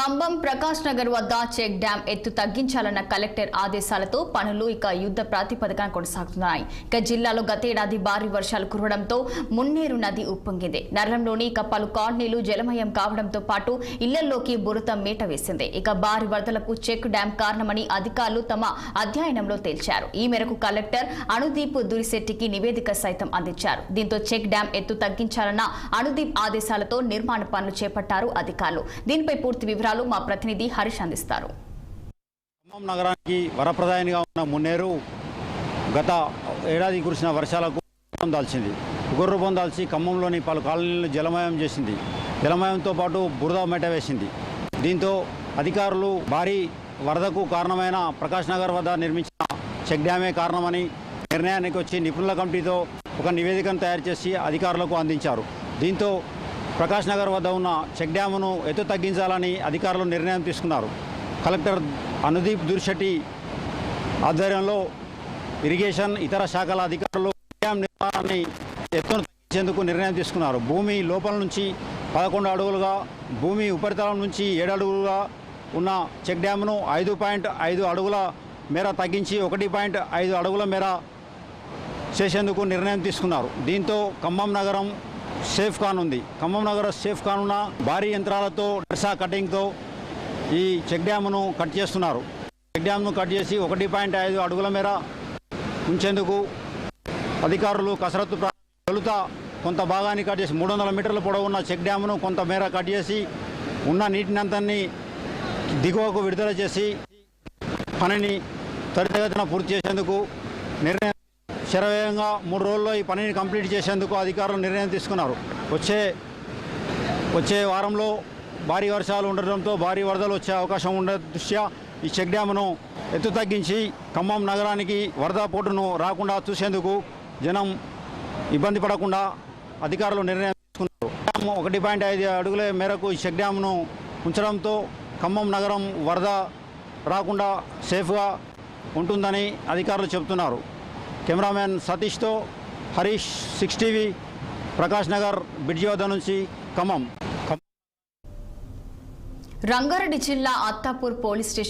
కంబం ప్రకాష్ నగర్ వద్ద check dam ఎత్తు తగ్గించాలన్న collector ఆదేశాలతో పనులు ఇక యుద్ధ ప్రాతిపదికన కొనసాగుతున్నాయి. ఇక జిల్లాలో గతేడాది భారీ వర్షాలు కురవడంతో మున్నేరు నది ఉప్పొంగింది. నగరంలోని ఇక పలు కాలనీలు జలమయం కావడంతో పాటు ఇళ్ళలోకి బురత మీట వేసింది. ఇక భారీ వరదలకు చెక్ డ్యాం కారణమని అధికారులు తమ అధ్యయనంలో తేల్చారు. ఈ మేరకు కలెక్టర్ అణుదీప్ దురిశెట్టికి నివేదిక సైతం అందించారు. దీంతో చెక్ డ్యాం ఎత్తు తగ్గించాలన్న అణుదీప్ ఆదేశాలతో నిర్మాణ పనులు చేపట్టారు అధికారులు. దీనిపై పూర్తి వివరాలు మా ప్రతినిధి హరీష్ అందిస్తారు. ఖమ్మం నగరానికి వరప్రదాయనిగా ఉన్న మున్నేరు గత ఏడాది కురిసిన వర్షాలకు దాల్చింది. గుర్రూపం దాల్చి ఖమ్మంలోని పలు కాలనీలను జలమయం చేసింది. జలమయంతో పాటు బురద మెట వేసింది. దీంతో అధికారులు భారీ వరదకు కారణమైన ప్రకాష్ నగర్ వద్ద నిర్మించిన చెక్ డ్యామే కారణమని నిర్ణయానికి వచ్చి నిపుణుల కమిటీతో ఒక నివేదికను తయారు చేసి అధికారులకు అందించారు. దీంతో ప్రకాష్ నగర్ వద్ద ఉన్న చెక్ డ్యామును ఎత్తు తగ్గించాలని అధికారులు నిర్ణయం తీసుకున్నారు. కలెక్టర్ అనుదీప్ దుర్శెట్టి ఆధ్వర్యంలో ఇరిగేషన్ ఇతర శాఖల అధికారులు డ్యామ్ నిర్మాణాన్ని ఎత్తును తగ్గించేందుకు నిర్ణయం తీసుకున్నారు. భూమి లోపల నుంచి పదకొండు అడుగులుగా భూమి ఉపరితలం నుంచి ఏడు అడుగులుగా ఉన్న చెక్ డ్యామ్ను ఐదు పాయింట్ ఐదు అడుగుల మేర తగ్గించి ఒకటి పాయింట్ ఐదు అడుగుల మేర చేసేందుకు నిర్ణయం తీసుకున్నారు. దీంతో ఖమ్మం నగరం సేఫ్ కానుంది ఖమ్మం నగరం సేఫ్ కానున్న భారీ యంత్రాలతో డర్సా కటింగ్తో ఈ చెక్ డ్యామ్ను కట్ చేస్తున్నారు. చెక్ డ్యామ్ను కట్ చేసి ఒకటి పాయింట్ ఐదు అడుగుల మేర ఉంచేందుకు అధికారులు కసరత్తు తొలుత కొంత భాగాన్ని కట్ చేసి మూడు వందల మీటర్ల పొడవు ఉన్న చెక్ డ్యామ్ను కొంత మేర కట్ చేసి ఉన్న నీటినంతని దిగువకు విడుదల చేసి పనిని త్వరితగతిన పూర్తి చేసేందుకు నిర్ణయం శరవేగంగా మూడు రోజుల్లో ఈ పనిని కంప్లీట్ చేసేందుకు అధికారులు నిర్ణయం తీసుకున్నారు. వచ్చే వచ్చే వారంలో భారీ వర్షాలు ఉండడంతో భారీ వరదలు వచ్చే అవకాశం ఉండే దృష్ట్యా ఈ చెక్ డ్యామ్ను ఎత్తు తగ్గించి ఖమ్మం నగరానికి వరద పోటును రాకుండా చూసేందుకు జనం ఇబ్బంది పడకుండా అధికారులు నిర్ణయం తీసుకున్నారు. డ్యామ్ ఒకటి పాయింట్ ఐదు అడుగుల మేరకు ఈ చెక్ డ్యామ్ను ఉంచడంతో ఖమ్మం నగరం వరద రాకుండా సేఫ్గా ఉంటుందని అధికారులు చెబుతున్నారు. Cameraman సతీష్తో Harish six TV Prakash Nagar bridge వద్ద నుంచి ఖమ్మం. రంగారెడ్డి జిల్లా అత్తాపూర్ పోలీస్ స్టేషన్